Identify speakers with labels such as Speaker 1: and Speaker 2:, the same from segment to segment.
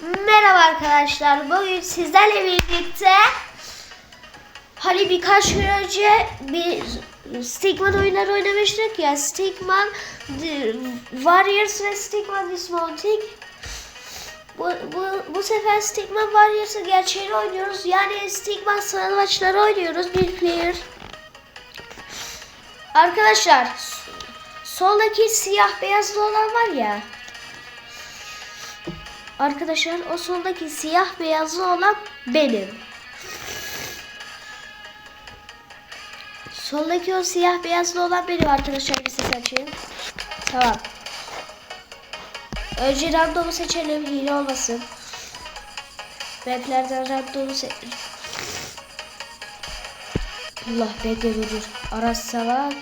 Speaker 1: Merhaba arkadaşlar. Bugün sizlerle birlikte hani birkaç gün önce bir Stigman oyunları oynamıştık ya. Stigman Warriors ve Stigman Dismounting. Bu, bu, bu sefer Stigman Warriors'ı gerçeğini oynuyoruz. Yani Stigman sıralı oynuyoruz. Bir player. Arkadaşlar soldaki siyah beyazlı olan var ya. Arkadaşlar o soldaki siyah beyazlı olan benim. Soldaki o siyah beyazlı olan benim arkadaşlar bir ses açayım. Tamam. Önce randomu seçelim hile olmasın. Maplerden randomu se Allah dur dur. Araç savaş,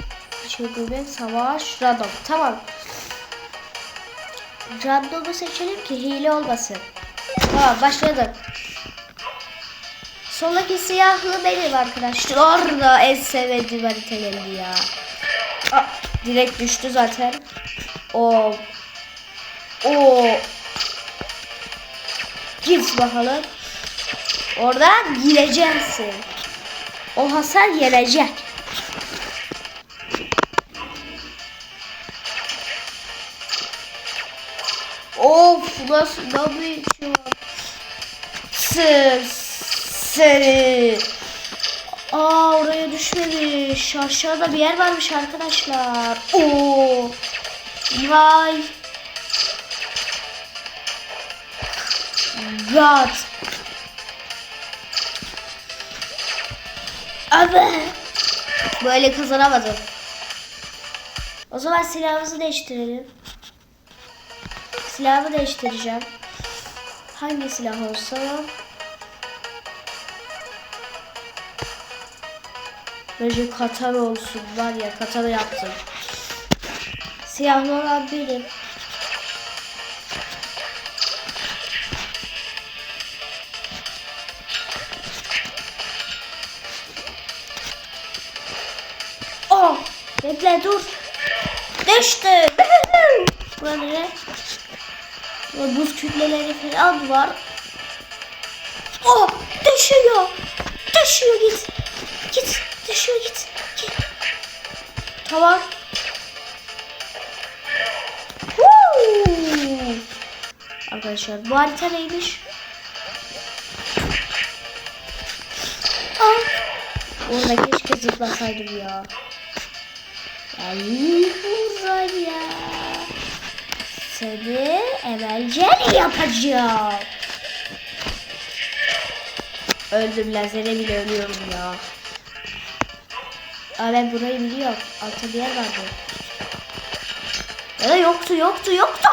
Speaker 1: çılgın savaş, random. Tamam. Random'u seçelim ki hile olmasın. Tamam başladık. Soldaki siyahlı benim arkadaşlar. Da en sevdiğim harita geldi ya. Aa, direkt düştü zaten. O. O. Git bakalım. Oradan gireceksin. O hasar gelecek. Bir Sır seni. Aa oraya düşmemiş. Aşağıda bir yer varmış arkadaşlar. Oo. Vay. God. Abi. Böyle kazanamadım. O zaman silahımızı değiştirelim. Silahımı değiştireceğim. Hangi silah olsa Bence katana olsun var ya katana yaptım. Siyahlı olan benim. Oh! Bekle dur. Düştü. Burada ne? Ve buz kütleleri falan var. Oh! Düşüyor. Düşüyor git. Git. Düşüyor git. Git. Tamam. Woo! Arkadaşlar bu harita neymiş? Ah. Orada keşke zıplasaydım ya. Ay Uğur Seni emelcel yapacağım. Öldüm lazere bile ölüyorum ya. Aa ben burayı biliyorum. Altta bir yer vardı. Ya yoktu yoktu yoktu.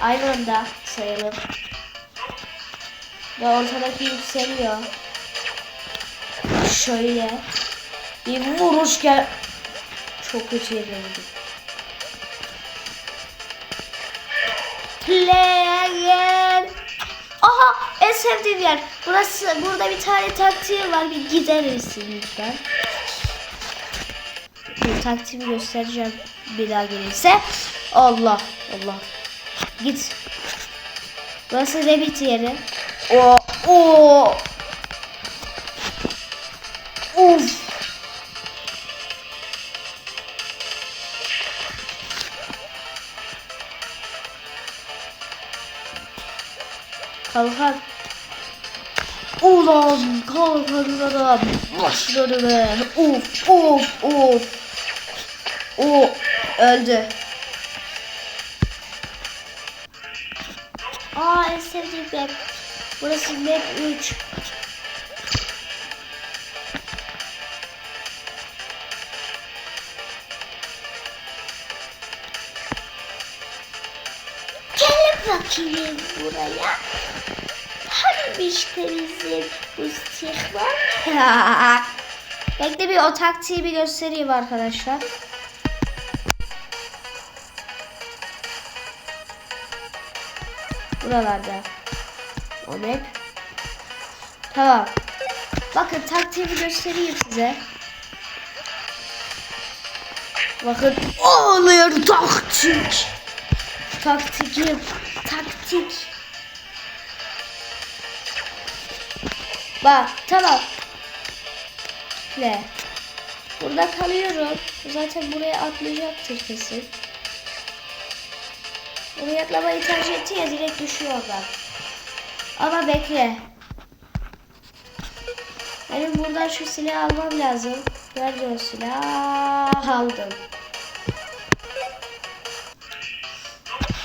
Speaker 1: Aynı anda sayalım. Ve ortadaki yükseliyor. Şöyle. Bir vuruş gel. Çok kötü yere. Player. Aha en sevdiğim yer. Burası burada bir tane taktiği var. Bir gider misin lütfen? Bu taktiğimi göstereceğim bir daha gelirse. Allah Allah. Git. Burası rabbit yeri. O o. Kalkar. Ulan kalkar adam. Başladı be. Uf uf uf. O öldü. Aa en sevdiğim map. Burası map 3. Gelin bakayım buraya. İşte bizim var? Bekle bir o taktiği bir göstereyim arkadaşlar. Buralarda. O map. Tamam. Bakın taktiğimi göstereyim size. Bakın oluyor taktik. Taktikim. Taktik. Bak tamam. Ve burada kalıyorum. Zaten buraya atlayacaktır kesin. Buraya atlamayı tercih etti ya direkt düşüyor oradan. Ama bekle. Benim buradan şu silahı almam lazım. Nerede o silah? Aldım.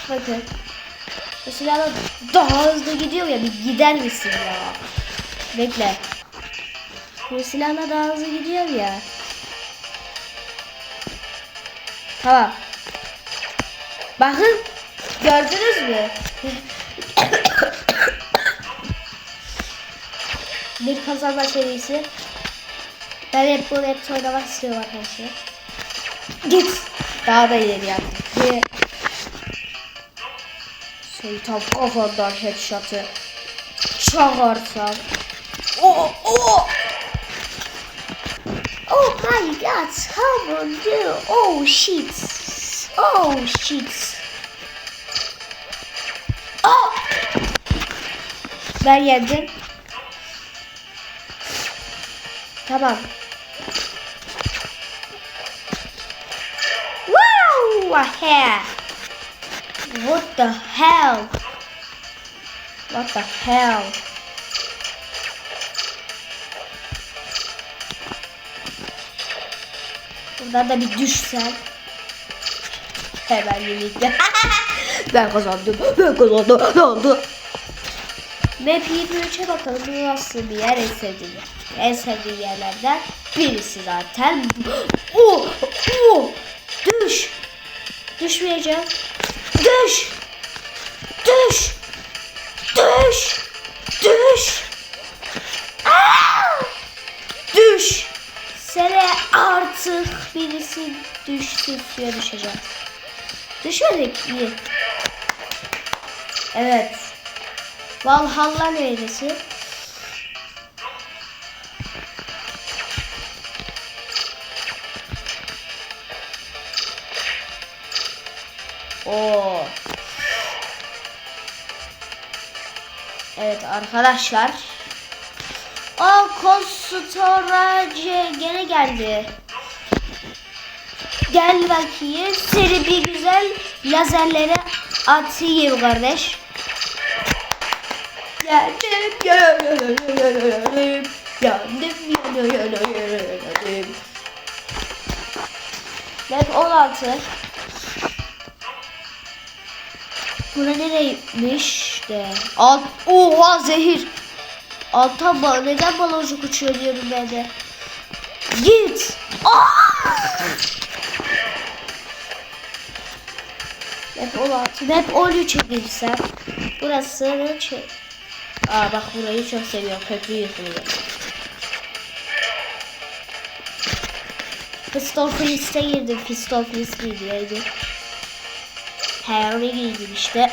Speaker 1: Bakın. Bu silahla daha hızlı gidiyor ya bir gider misin ya? Bekle. Bu silahla daha hızlı gidiyor ya. Tamam. Bakın. Gördünüz mü? bir kazanma serisi. Ben hep bunu hep oynamak istiyorum arkadaşlar. Git. Daha da ileri yaptım. Bir Şeytan kafadan headshot'ı çağırsam. Oh, oh oh. Oh my god, someone do. Oh shit. Oh shit. Oh. Ben yendim. Tamam. Wow! What the hell? What the hell? Buradan da bir düşsen. Hemen birlikte. ben kazandım. Ben kazandım. Ne oldu? Map 23'e bakalım. Nasıl bir yer en sevdiğim. En sevdiğim yerlerden birisi zaten. Oh, oh, düş. Düşmeyeceğim. Düş. Düş. Düş. Düş. Artık birisi düştü suya düşeceğiz. Düşmedik iyi. Evet. Valhalla neresi? Oo. Evet arkadaşlar. O Storage gene geldi. Gel bakayım. Seni bir güzel lazerlere atayım kardeş. Yandım yandım yandım Map 16 Bura nereymiş de? Alt Oha zehir. Alta ba neden baloncuk uçuyor diyorum ben de Git Aa! Map 16 Map 13'e girsem Burası şey Aa bak burayı çok seviyorum. Köprü. Pistol Freeze'e girdim. Miydi neydi? Harry girdim işte.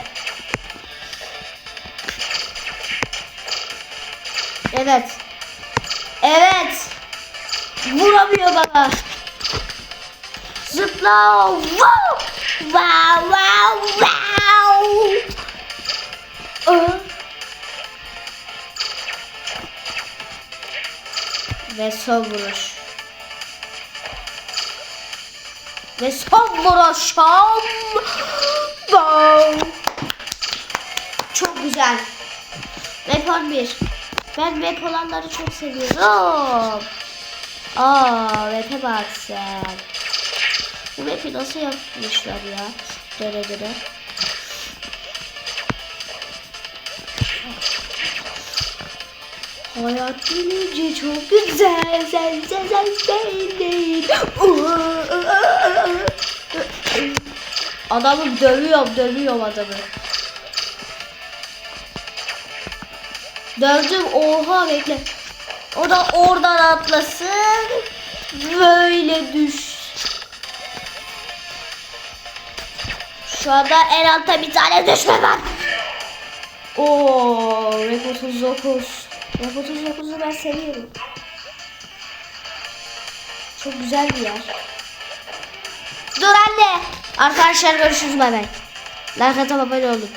Speaker 1: Evet. Evet. Vuramıyor bana. Zıpla. Wow. Wow wow wow. Ve son vuruş. Ve son vuruşum. Wow. Çok güzel. Map 11. Ben map olanları çok seviyorum. Aa, map'e bak sen. Bu map'i nasıl yapmışlar ya? Döne döne. Hayat gelince çok güzel sen sen sen sen değil. Adamı dövüyorum dövüyorum adamı. Dövdüm oha bekle. O da oradan atlasın. Böyle düş. Şu anda en altta bir tane düşme var. Oo, Rek 39. Rek 39'u ben seviyorum. Çok güzel bir yer. Dur anne. Arkadaşlar görüşürüz bay bay. Like atıp abone olun.